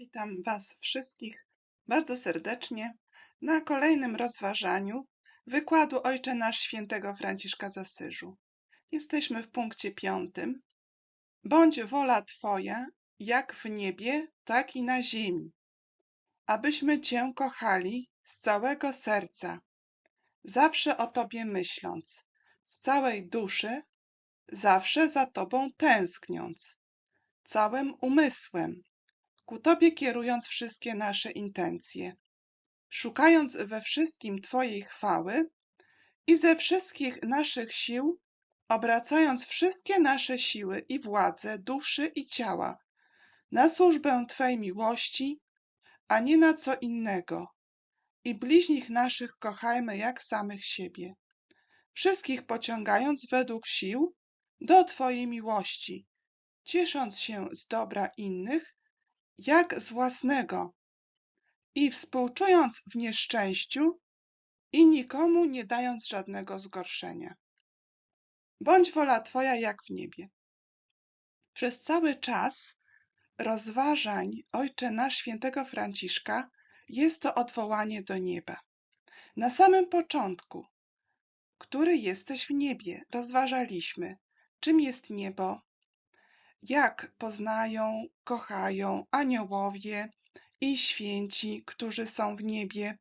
Witam Was wszystkich bardzo serdecznie na kolejnym rozważaniu wykładu Ojcze Nasz świętego Franciszka z Asyżu. Jesteśmy w punkcie piątym. Bądź wola Twoja, jak w niebie, tak i na ziemi, abyśmy Cię kochali z całego serca, zawsze o Tobie myśląc, z całej duszy, zawsze za Tobą tęskniąc, całym umysłem, ku Tobie kierując wszystkie nasze intencje, szukając we wszystkim Twojej chwały i ze wszystkich naszych sił, obracając wszystkie nasze siły i władze duszy i ciała na służbę Twej miłości, a nie na co innego. I bliźnich naszych kochajmy jak samych siebie, wszystkich pociągając według sił do Twojej miłości, ciesząc się z dobra innych jak z własnego i współczując w nieszczęściu i nikomu nie dając żadnego zgorszenia. Bądź wola Twoja jak w niebie. Przez cały czas rozważań Ojcze nasz świętego Franciszka jest to odwołanie do nieba. Na samym początku, który jesteś w niebie, rozważaliśmy, czym jest niebo, jak poznają, kochają aniołowie i święci, którzy są w niebie.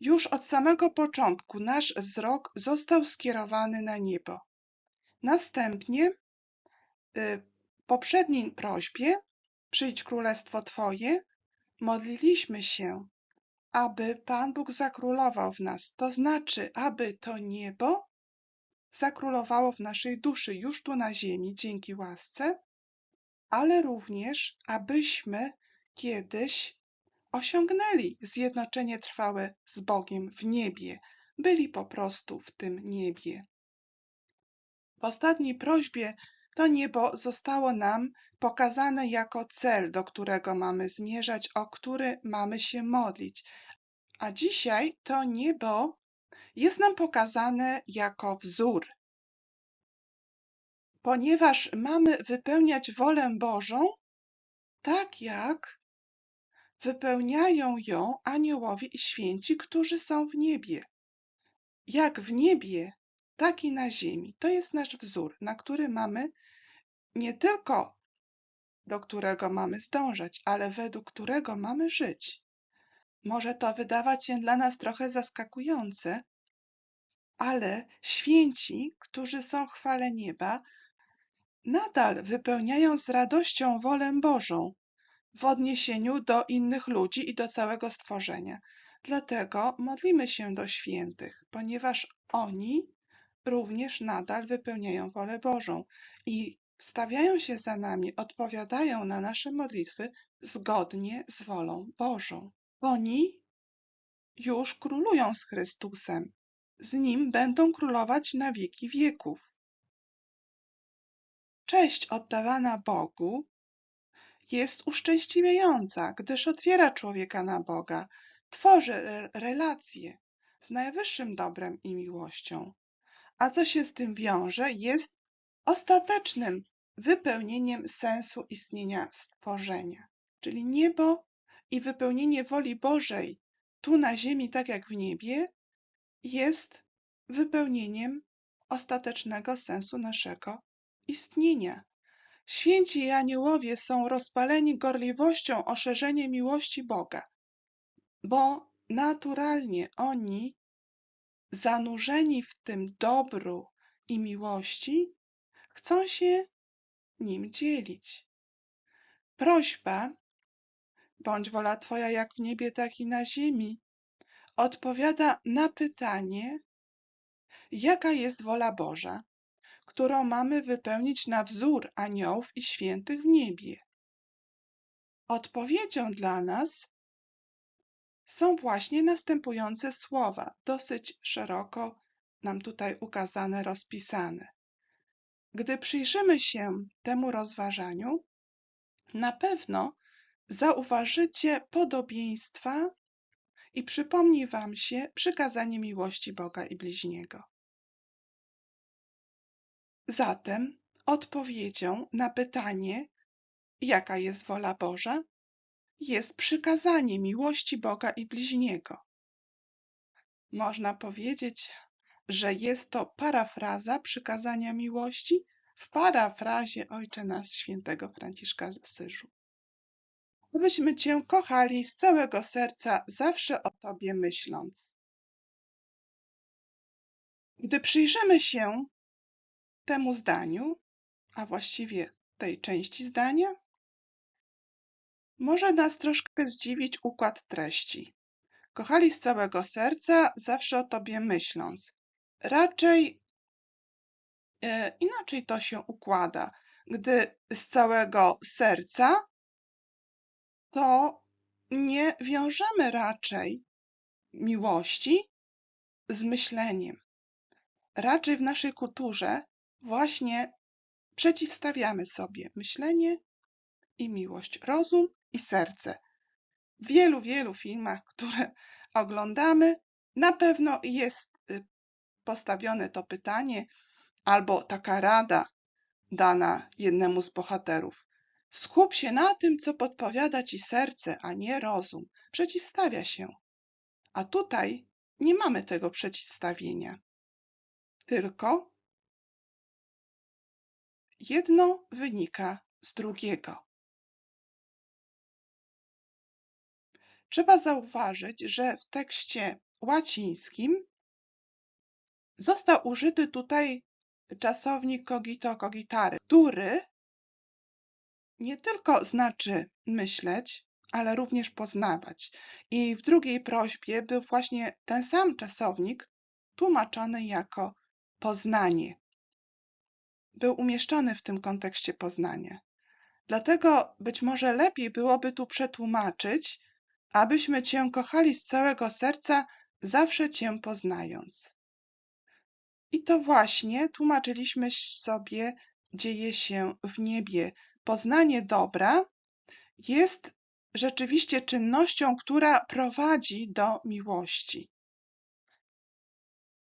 Już od samego początku nasz wzrok został skierowany na niebo. Następnie y, w poprzedniej prośbie Przyjdź królestwo Twoje, modliliśmy się, aby Pan Bóg zakrólował w nas, to znaczy, aby to niebo zakrólowało w naszej duszy już tu na ziemi dzięki łasce, ale również, abyśmy kiedyś osiągnęli zjednoczenie trwałe z Bogiem w niebie, byli po prostu w tym niebie. W ostatniej prośbie to niebo zostało nam pokazane jako cel, do którego mamy zmierzać, o który mamy się modlić. A dzisiaj to niebo jest nam pokazane jako wzór, ponieważ mamy wypełniać wolę Bożą tak, jak wypełniają ją aniołowie i święci, którzy są w niebie. Jak w niebie, tak i na ziemi. To jest nasz wzór, na który mamy nie tylko do którego mamy zdążać, ale według którego mamy żyć. Może to wydawać się dla nas trochę zaskakujące, ale święci, którzy są chwale nieba, nadal wypełniają z radością wolę Bożą w odniesieniu do innych ludzi i do całego stworzenia. Dlatego modlimy się do świętych, ponieważ oni również nadal wypełniają wolę Bożą i stawiają się za nami, odpowiadają na nasze modlitwy zgodnie z wolą Bożą. Oni już królują z Chrystusem. Z Nim będą królować na wieki wieków. Cześć oddawana Bogu jest uszczęśliwiająca, gdyż otwiera człowieka na Boga, tworzy relacje z najwyższym dobrem i miłością. A co się z tym wiąże, jest ostatecznym wypełnieniem sensu istnienia stworzenia. Czyli niebo i wypełnienie woli Bożej tu na ziemi, tak jak w niebie, jest wypełnieniem ostatecznego sensu naszego istnienia. Święci aniołowie są rozpaleni gorliwością o szerzenie miłości Boga, bo naturalnie oni, zanurzeni w tym dobru i miłości, chcą się nim dzielić. Prośba, bądź wola Twoja jak w niebie, tak i na ziemi, odpowiada na pytanie, jaka jest wola Boża, którą mamy wypełnić na wzór aniołów i świętych w niebie. Odpowiedzią dla nas są właśnie następujące słowa, dosyć szeroko nam tutaj ukazane, rozpisane. Gdy przyjrzymy się temu rozważaniu, na pewno zauważycie podobieństwa i przypomni Wam się przykazanie miłości Boga i bliźniego. Zatem odpowiedzią na pytanie, jaka jest wola Boża, jest przykazanie miłości Boga i bliźniego. Można powiedzieć, że jest to parafraza przykazania miłości w parafrazie Ojcze Nasz świętego Franciszka z Asyżu. Abyśmy Cię kochali z całego serca, zawsze o Tobie myśląc. Gdy przyjrzymy się temu zdaniu, a właściwie tej części zdania, może nas troszkę zdziwić układ treści. Kochali z całego serca, zawsze o Tobie myśląc. Raczej e, inaczej to się układa. Gdy z całego serca, to nie wiążemy raczej miłości z myśleniem. Raczej w naszej kulturze właśnie przeciwstawiamy sobie myślenie i miłość, rozum i serce. W wielu, wielu filmach, które oglądamy, na pewno jest y, postawione to pytanie albo taka rada dana jednemu z bohaterów. Skup się na tym, co podpowiada ci serce, a nie rozum. Przeciwstawia się. A tutaj nie mamy tego przeciwstawienia. Tylko jedno wynika z drugiego. Trzeba zauważyć, że w tekście łacińskim został użyty tutaj czasownik cogito cogitare, który nie tylko znaczy myśleć, ale również poznawać. I w drugiej prośbie był właśnie ten sam czasownik tłumaczony jako poznanie. Był umieszczony w tym kontekście poznania. Dlatego być może lepiej byłoby tu przetłumaczyć, abyśmy Cię kochali z całego serca, zawsze Cię poznając. I to właśnie tłumaczyliśmy sobie dzieje się w niebie. Poznanie dobra jest rzeczywiście czynnością, która prowadzi do miłości.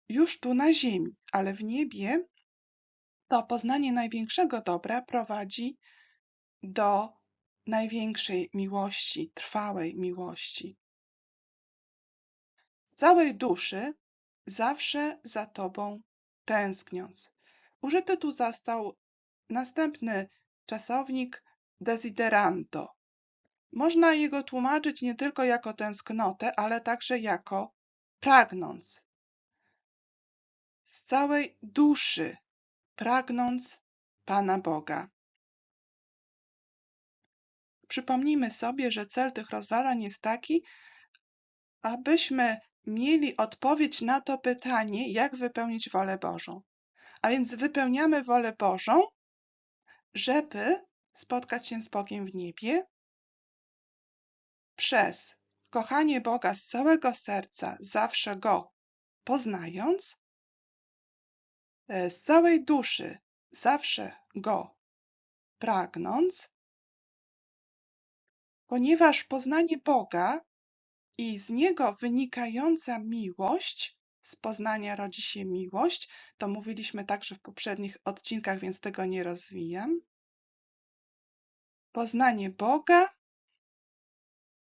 Już tu na ziemi, ale w niebie to poznanie największego dobra prowadzi do największej miłości, trwałej miłości. Z całej duszy, zawsze za Tobą tęskniąc. Użyty tu został następny czasownik desideranto. Można jego tłumaczyć nie tylko jako tęsknotę, ale także jako pragnąc. Z całej duszy pragnąc Pana Boga. Przypomnijmy sobie, że cel tych rozważań jest taki, abyśmy mieli odpowiedź na to pytanie, jak wypełnić wolę Bożą. A więc wypełniamy wolę Bożą, żeby spotkać się z Bogiem w niebie przez kochanie Boga z całego serca, zawsze Go poznając, z całej duszy, zawsze Go pragnąc, ponieważ poznanie Boga i z niego wynikająca miłość, z poznania rodzi się miłość, to mówiliśmy także w poprzednich odcinkach, więc tego nie rozwijam. Poznanie Boga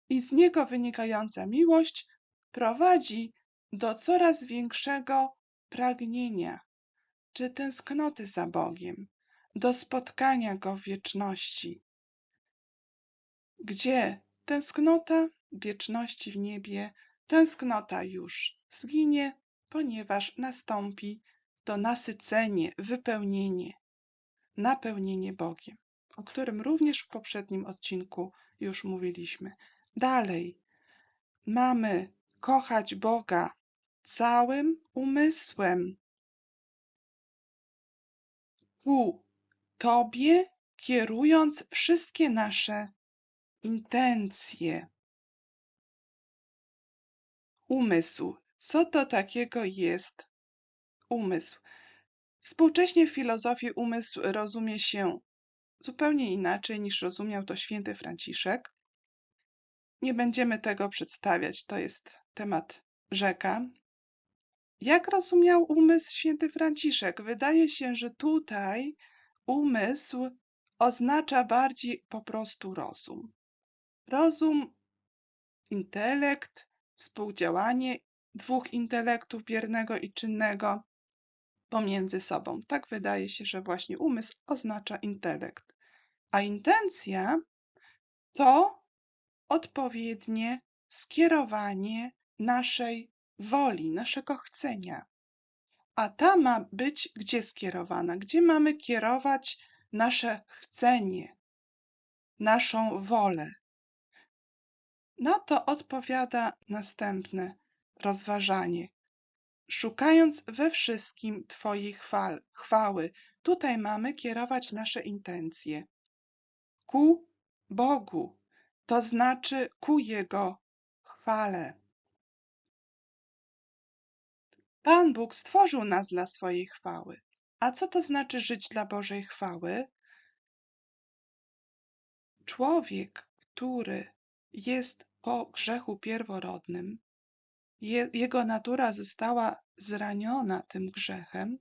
i z niego wynikająca miłość prowadzi do coraz większego pragnienia czy tęsknoty za Bogiem, do spotkania Go w wieczności, gdzie tęsknota wieczności w niebie, tęsknota już zginie, ponieważ nastąpi to nasycenie, wypełnienie, napełnienie Bogiem, o którym również w poprzednim odcinku już mówiliśmy. Dalej, mamy kochać Boga całym umysłem. Ku Tobie kierując wszystkie nasze intencje. Umysł. Co to takiego jest umysł? Współcześnie w filozofii umysł rozumie się zupełnie inaczej niż rozumiał to święty Franciszek. Nie będziemy tego przedstawiać, to jest temat rzeka. Jak rozumiał umysł święty Franciszek? Wydaje się, że tutaj umysł oznacza bardziej po prostu rozum. rozum, intelekt, współdziałanie dwóch intelektów biernego i czynnego pomiędzy sobą. Tak wydaje się, że właśnie umysł oznacza intelekt. A intencja to odpowiednie skierowanie naszej woli, naszego chcenia. A ta ma być gdzie skierowana? Gdzie mamy kierować nasze chcenie, naszą wolę? Na to odpowiada następne rozważanie. Szukając we wszystkim Twojej chwal, chwały, tutaj mamy kierować nasze intencje ku Bogu, to znaczy ku Jego chwale. Pan Bóg stworzył nas dla swojej chwały. A co to znaczy żyć dla Bożej chwały? Człowiek, który jest po grzechu pierworodnym, je, jego natura została zraniona tym grzechem,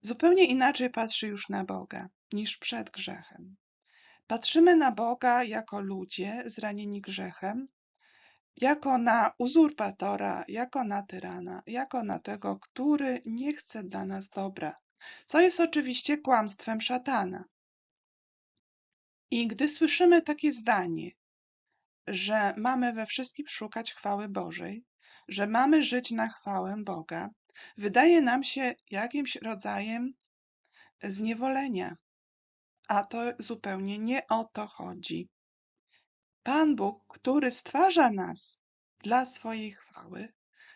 zupełnie inaczej patrzy już na Boga niż przed grzechem. Patrzymy na Boga jako ludzie zranieni grzechem, jako na uzurpatora, jako na tyrana, jako na tego, który nie chce dla nas dobra, co jest oczywiście kłamstwem szatana. I gdy słyszymy takie zdanie, że mamy we wszystkim szukać chwały Bożej, że mamy żyć na chwałę Boga, wydaje nam się jakimś rodzajem zniewolenia. A to zupełnie nie o to chodzi. Pan Bóg, który stwarza nas dla swojej chwały,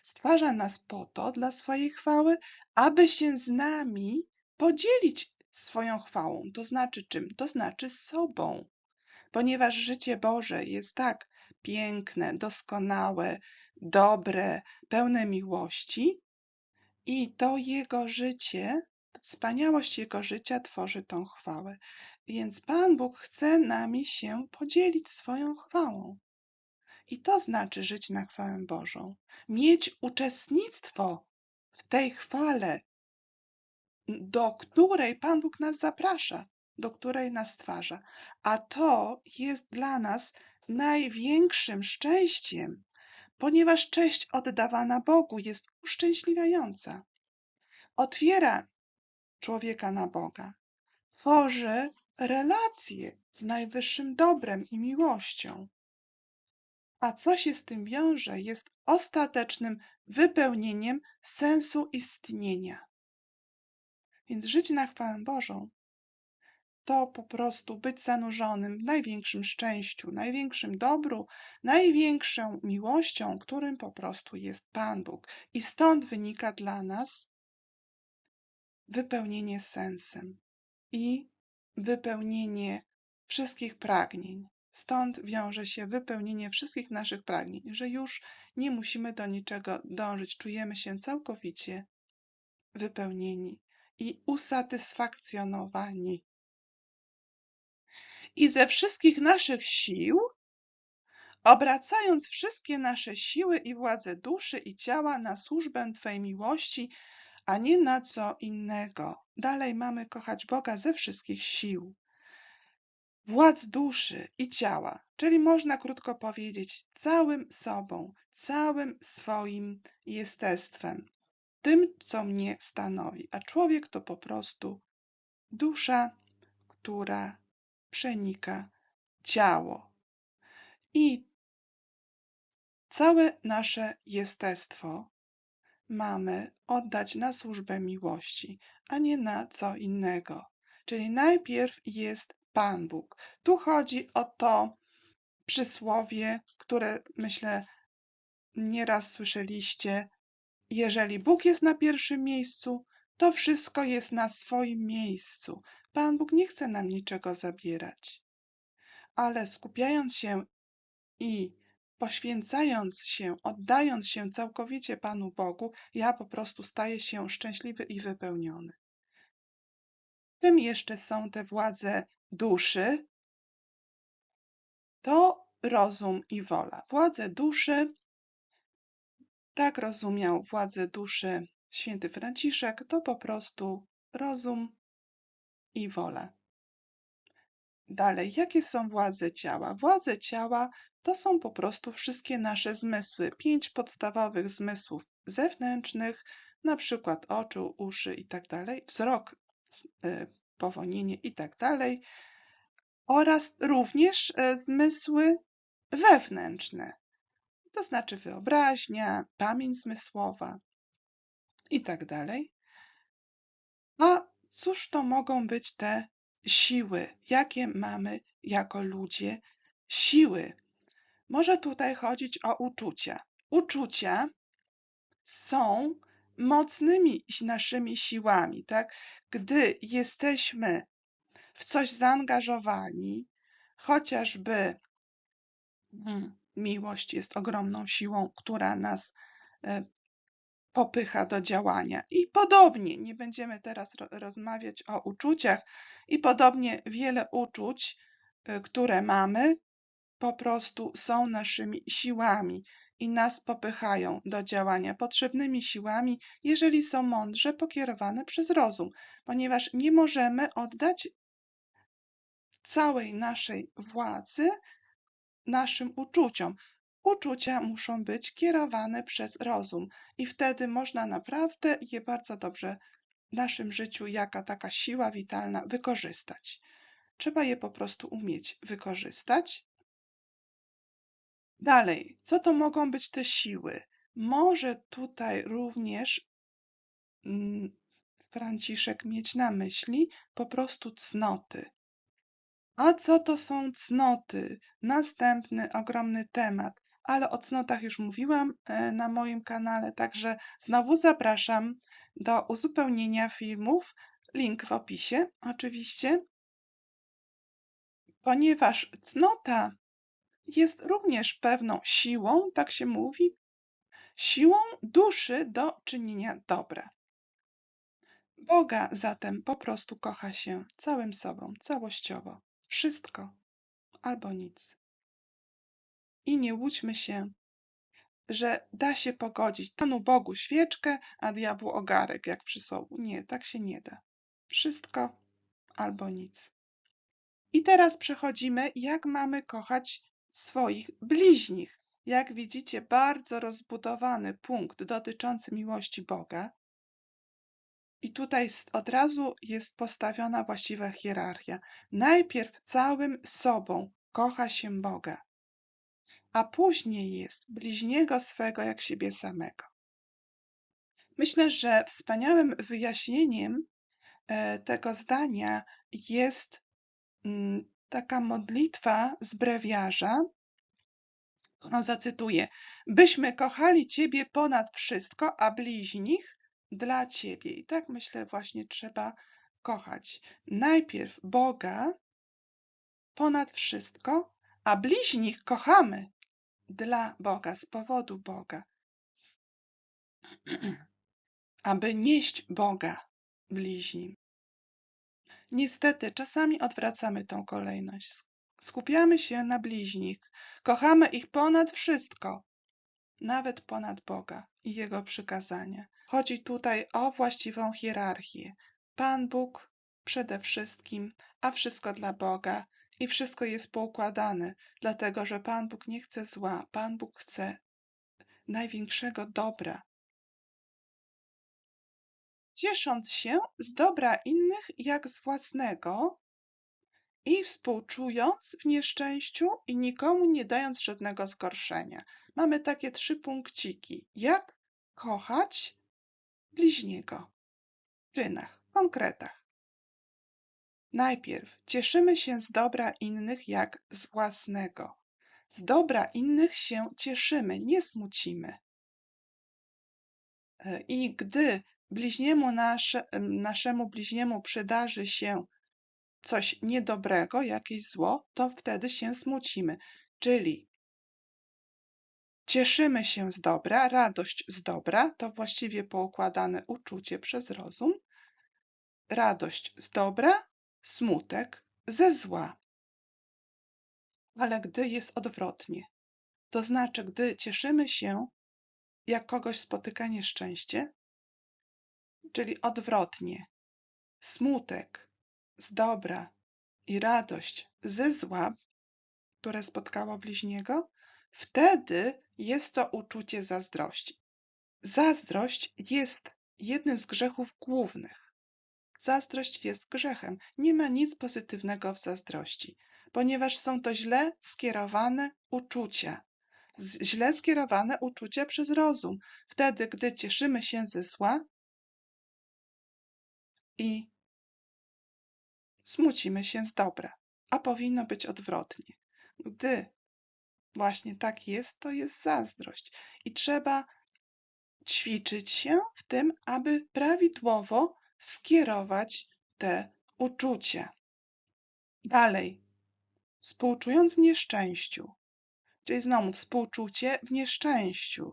stwarza nas po to, dla swojej chwały, aby się z nami podzielić swoją chwałą. To znaczy czym? To znaczy sobą. Ponieważ życie Boże jest tak piękne, doskonałe, dobre, pełne miłości i to Jego życie, wspaniałość Jego życia tworzy tą chwałę. Więc Pan Bóg chce nami się podzielić swoją chwałą. I to znaczy żyć na chwałę Bożą, mieć uczestnictwo w tej chwale, do której Pan Bóg nas zaprasza, do której nas stwarza. A to jest dla nas największym szczęściem, ponieważ cześć oddawana Bogu jest uszczęśliwiająca. Otwiera człowieka na Boga, tworzy relacje z najwyższym dobrem i miłością. A co się z tym wiąże, jest ostatecznym wypełnieniem sensu istnienia. Więc żyć na chwałę Bożą to po prostu być zanurzonym w największym szczęściu, największym dobru, największą miłością, którym po prostu jest Pan Bóg. I stąd wynika dla nas wypełnienie sensem i wypełnienie wszystkich pragnień. Stąd wiąże się wypełnienie wszystkich naszych pragnień, że już nie musimy do niczego dążyć, czujemy się całkowicie wypełnieni i usatysfakcjonowani. I ze wszystkich naszych sił, obracając wszystkie nasze siły i władze duszy i ciała na służbę Twojej miłości, a nie na co innego. Dalej mamy kochać Boga ze wszystkich sił, władz duszy i ciała, czyli można krótko powiedzieć całym sobą, całym swoim jestestwem, tym, co mnie stanowi. A człowiek to po prostu dusza, która przenika ciało. I całe nasze jestestwo mamy oddać na służbę miłości, a nie na co innego. Czyli najpierw jest Pan Bóg. Tu chodzi o to przysłowie, które myślę nieraz słyszeliście. Jeżeli Bóg jest na pierwszym miejscu, to wszystko jest na swoim miejscu. Pan Bóg nie chce nam niczego zabierać. Ale skupiając się i poświęcając się, oddając się całkowicie Panu Bogu, ja po prostu staję się szczęśliwy i wypełniony. Tym jeszcze są te władze duszy, to rozum i wola. Władze duszy, tak rozumiał władze duszy święty Franciszek, to po prostu rozum i wola. Dalej, jakie są władze ciała? Władze ciała to są po prostu wszystkie nasze zmysły. Pięć podstawowych zmysłów zewnętrznych, na przykład oczu, uszy i tak wzrok, y, powonienie i tak oraz również e, zmysły wewnętrzne, to znaczy wyobraźnia, pamięć zmysłowa i tak. A cóż to mogą być te siły? Jakie mamy jako ludzie siły? Może tutaj chodzić o uczucia. Uczucia są mocnymi naszymi siłami, tak? Gdy jesteśmy w coś zaangażowani, chociażby mm, miłość jest ogromną siłą, która nas e, popycha do działania. I podobnie, nie będziemy teraz rozmawiać o uczuciach, i podobnie wiele uczuć, e, które mamy, po prostu są naszymi siłami i nas popychają do działania, potrzebnymi siłami, jeżeli są mądrze pokierowane przez rozum, ponieważ nie możemy oddać całej naszej władzy naszym uczuciom. Uczucia muszą być kierowane przez rozum i wtedy można naprawdę je bardzo dobrze w naszym życiu, jaka taka siła witalna, wykorzystać. Trzeba je po prostu umieć wykorzystać. Dalej, co to mogą być te siły? Może tutaj również mm, Franciszek mieć na myśli po prostu cnoty. A co to są cnoty? Następny ogromny temat, ale o cnotach już mówiłam e, na moim kanale, także znowu zapraszam do uzupełnienia filmów. Link w opisie, oczywiście. Ponieważ cnota jest również pewną siłą, tak się mówi, siłą duszy do czynienia dobra. Boga zatem po prostu kocha się całym sobą, całościowo. Wszystko albo nic. I nie łudźmy się, że da się pogodzić Panu Bogu świeczkę, a diabłu ogarek, jak przysłowu. Nie, tak się nie da. Wszystko albo nic. I teraz przechodzimy, jak mamy kochać swoich bliźnich. Jak widzicie, bardzo rozbudowany punkt dotyczący miłości Boga. I tutaj od razu jest postawiona właściwa hierarchia. Najpierw całym sobą kocha się Boga, a później jest bliźniego swego jak siebie samego. Myślę, że wspaniałym wyjaśnieniem e, tego zdania jest mm, taka modlitwa z brewiarza, którą zacytuję. Byśmy kochali Ciebie ponad wszystko, a bliźnich dla Ciebie. I tak myślę właśnie trzeba kochać. Najpierw Boga ponad wszystko, a bliźnich kochamy dla Boga, z powodu Boga. Aby nieść Boga bliźnim. Niestety, czasami odwracamy tą kolejność. Skupiamy się na bliźnich, kochamy ich ponad wszystko, nawet ponad Boga i Jego przykazania. Chodzi tutaj o właściwą hierarchię. Pan Bóg przede wszystkim, a wszystko dla Boga i wszystko jest poukładane, dlatego że Pan Bóg nie chce zła, Pan Bóg chce największego dobra. Ciesząc się z dobra innych jak z własnego i współczując w nieszczęściu i nikomu nie dając żadnego zgorszenia. Mamy takie trzy punkciki. Jak kochać bliźniego w czynach, konkretach. Najpierw cieszymy się z dobra innych jak z własnego. Z dobra innych się cieszymy, nie smucimy. E, I gdy bliźniemu nasze, naszemu bliźniemu przydarzy się coś niedobrego, jakieś zło, to wtedy się smucimy. Czyli Cieszymy się z dobra, radość z dobra to właściwie poukładane uczucie przez rozum. Radość z dobra, smutek ze zła. Ale gdy jest odwrotnie, to znaczy, gdy cieszymy się, jak kogoś spotyka nieszczęście, czyli odwrotnie, smutek z dobra i radość ze zła, które spotkało bliźniego, wtedy jest to uczucie zazdrości. Zazdrość jest jednym z grzechów głównych. Zazdrość jest grzechem. Nie ma nic pozytywnego w zazdrości, ponieważ są to źle skierowane uczucia. Źle skierowane uczucia przez rozum. Wtedy, gdy cieszymy się ze zła i smucimy się z dobra, a powinno być odwrotnie. Gdy właśnie tak jest, to jest zazdrość i trzeba ćwiczyć się w tym, aby prawidłowo skierować te uczucia. Dalej, współczując w nieszczęściu, czyli znowu współczucie w nieszczęściu,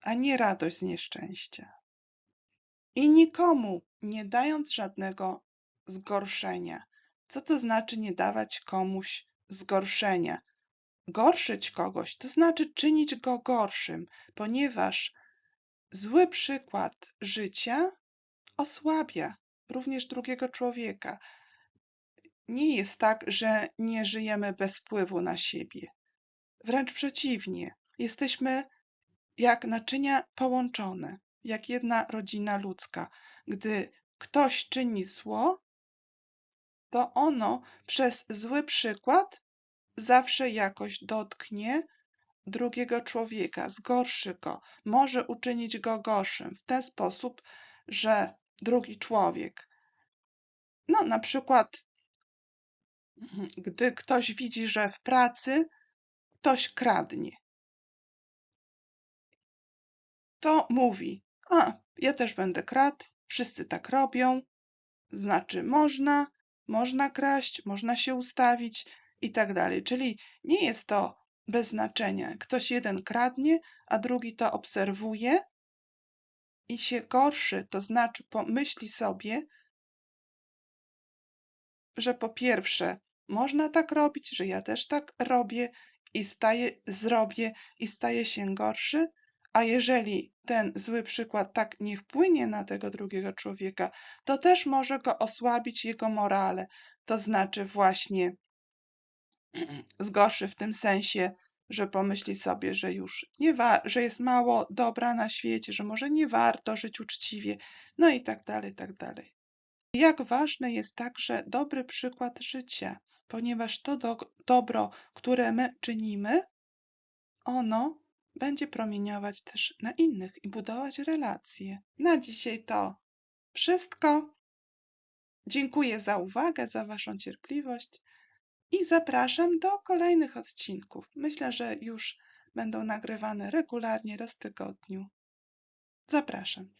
a nie radość z nieszczęścia. I nikomu nie dając żadnego zgorszenia. Co to znaczy nie dawać komuś zgorszenia? Gorszyć kogoś to znaczy czynić go gorszym, ponieważ zły przykład życia osłabia również drugiego człowieka. Nie jest tak, że nie żyjemy bez wpływu na siebie. Wręcz przeciwnie, jesteśmy jak naczynia połączone, jak jedna rodzina ludzka. Gdy ktoś czyni zło, to ono przez zły przykład zawsze jakoś dotknie drugiego człowieka, zgorszy go, może uczynić go gorszym w ten sposób, że drugi człowiek, no na przykład, gdy ktoś widzi, że w pracy ktoś kradnie, to mówi: A, ja też będę kradł, wszyscy tak robią, znaczy można, można kraść, można się ustawić i tak dalej. Czyli nie jest to bez znaczenia. Ktoś jeden kradnie, a drugi to obserwuje i się gorszy, to znaczy pomyśli sobie, że po pierwsze można tak robić, że ja też tak robię i staję, zrobię i staje się gorszy, a jeżeli ten zły przykład tak nie wpłynie na tego drugiego człowieka, to też może go osłabić jego morale, to znaczy właśnie zgorszy w tym sensie, że pomyśli sobie, że już nie wa- że jest mało dobra na świecie, że może nie warto żyć uczciwie, no i tak dalej, tak dalej. Jak ważny jest także dobry przykład życia, ponieważ to do, dobro, które my czynimy, ono będzie promieniować też na innych i budować relacje. Na dzisiaj to wszystko. Dziękuję za uwagę, za Waszą cierpliwość i zapraszam do kolejnych odcinków. Myślę, że już będą nagrywane regularnie raz w tygodniu. Zapraszam.